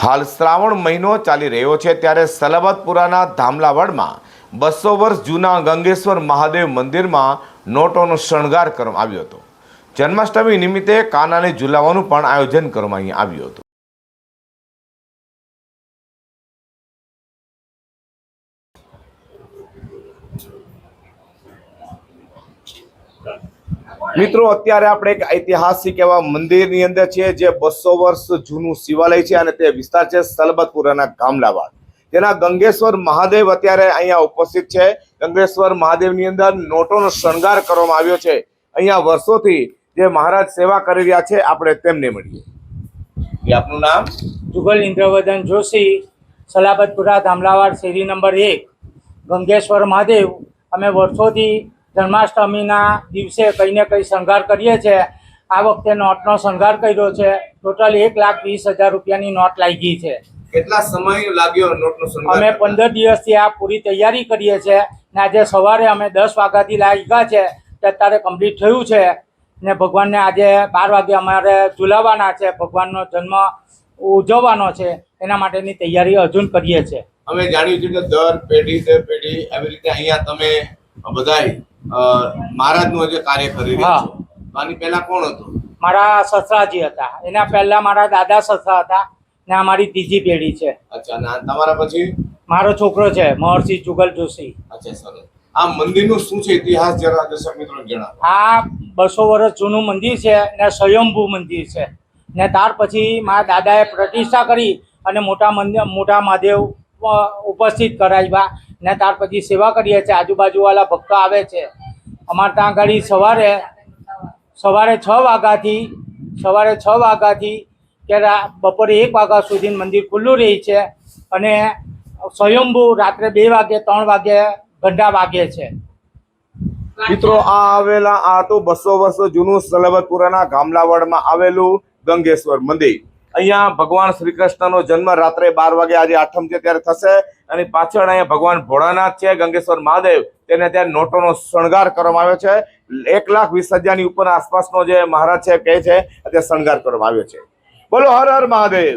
હાલ શ્રાવણ મહિનો ચાલી રહ્યો છે ત્યારે સલાબતપુરાના ધામલાવાડમાં બસો વર્ષ જૂના ગંગેશ્વર મહાદેવ મંદિરમાં નોટોનો શણગાર કરવામાં આવ્યો હતો. જન્માષ્ટમી નિમિત્તે કાનાને ઝુલાવવાનું પણ આયોજન કરવામાં આવ્યું હતું. મિત્રો અત્યારે આપણે એક ઐતિહાસિક એવા મંદિરની અંદર છે જે બસો વર્ષ જૂનું શિવાલય છે અને તે વિસ્તાર છે સલબતપુરાના ગામલાવાડ. તેના ગંગેશ્વર મહાદેવ અત્યારે અહીંયા ઉપસ્થિત છે. ગંગેશ્વર મહાદેવની અંદર નોટોનો શણગાર કરવામાં આવ્યો છે. અહીંયા વર્ષોથી જે મહારાજ સેવા કરી રહ્યા છે આપણે તેમને મળીએ. આપનું નામ? જુગલ ઇન્દ્રવર્ધન જોશી સલાબતપુરા ધામલાવાડ શેરી નંબર એક. ગંગેશ્વર મહાદેવ અમે વર્ષોથી જન્માષ્ટમીના દિવસે કંઈ ને કંઈ શણગાર કરીએ છીએ આ વખતે નોટનો શણગાર કર્યો છે. ટોટલ એક લાખ વીસ હજાર રૂપિયાની નોટ લાગી છે. કેટલા સમય લાગ્યો નોટનો અમે પંદર દિવસથી આ પૂરી તૈયારી કરીએ છીએ ને આજે સવારે અમે દસ વાગ્યાથી લાગ્યા છે. તે અત્યારે કમ્પ્લીટ થયું છે ને ભગવાનને આજે બાર વાગે અમારે ઝુલાવવાના છે. ભગવાનનો જન્મ ઉજવવાનો છે. એના માટેની તૈયારી હજુ કરીએ છીએ અમે જાણ્યું છે કે દર પેઢી દર પેઢી આવી રીતે અહીંયા તમે બધાય મહારાજનું જે કાર્ય કરી રહ્યા છો. તો આની પહેલા કોણ હતું? મારા સસરાજી હતા. એના પહેલા મારા દાદા સસરા હતા ને આ મારી ત્રીજી પેઢી છે. અચ્છા ના તમારા પછી? મારો છોકરો છે મહર્ષિ જુગલ જોશી અચ્છા સરસ. આ મંદિરનું શું છે ઇતિહાસ જરા દર્શક મિત્રો જણાવો. આ બસો વર્ષ જૂનું મંદિર છે ને સ્વયંભૂ મંદિર છે. ને ત્યાર પછી મારા દાદાએ પ્રતિષ્ઠા કરી અને મોટા મંદિર મોટા મહાદેવ ઉપસ્થિત કરાવ્યા ને ત્યાર પછી સેવા કરીએ છીએ. આજુબાજુવાળા ભક્તો આવે છે. અમારે ત્યાં આગળ સવારે સવારે છ વાગ્યાથી, સવારે છ વાગ્યાથી કે બપોરે એક વાગ્યા સુધી મંદિર ખુલ્લું રહે છે અને સ્વયંભૂ રાત્રે બે વાગે, ત્રણ વાગે ઘંટા વાગે છે. મિત્રો, આ આવેલા આ તો બસો વર્ષ જૂનું સલબતપુરાના ગામલાવાડમાં આવેલું ગંગેશ્વર મંદિર. અહીંયા ભગવાન શ્રી કૃષ્ણનો જન્મ રાત્રે બાર વાગે આજે આઠમ છે ત્યારે થશે. અને પાછળ અહીંયા ભગવાન ભોળાનાથ છે, ગંગેશ્વર મહાદેવ, તેને ત્યાં નોટોનો શણગાર કરવામાં આવ્યો છે. એક લાખ વીસ હજારની ઉપર આસપાસનો જે મહારાજ છે કહે છે તે શણગાર કરવામાં આવ્યો છે. બોલો, હર હર મહાદેવ.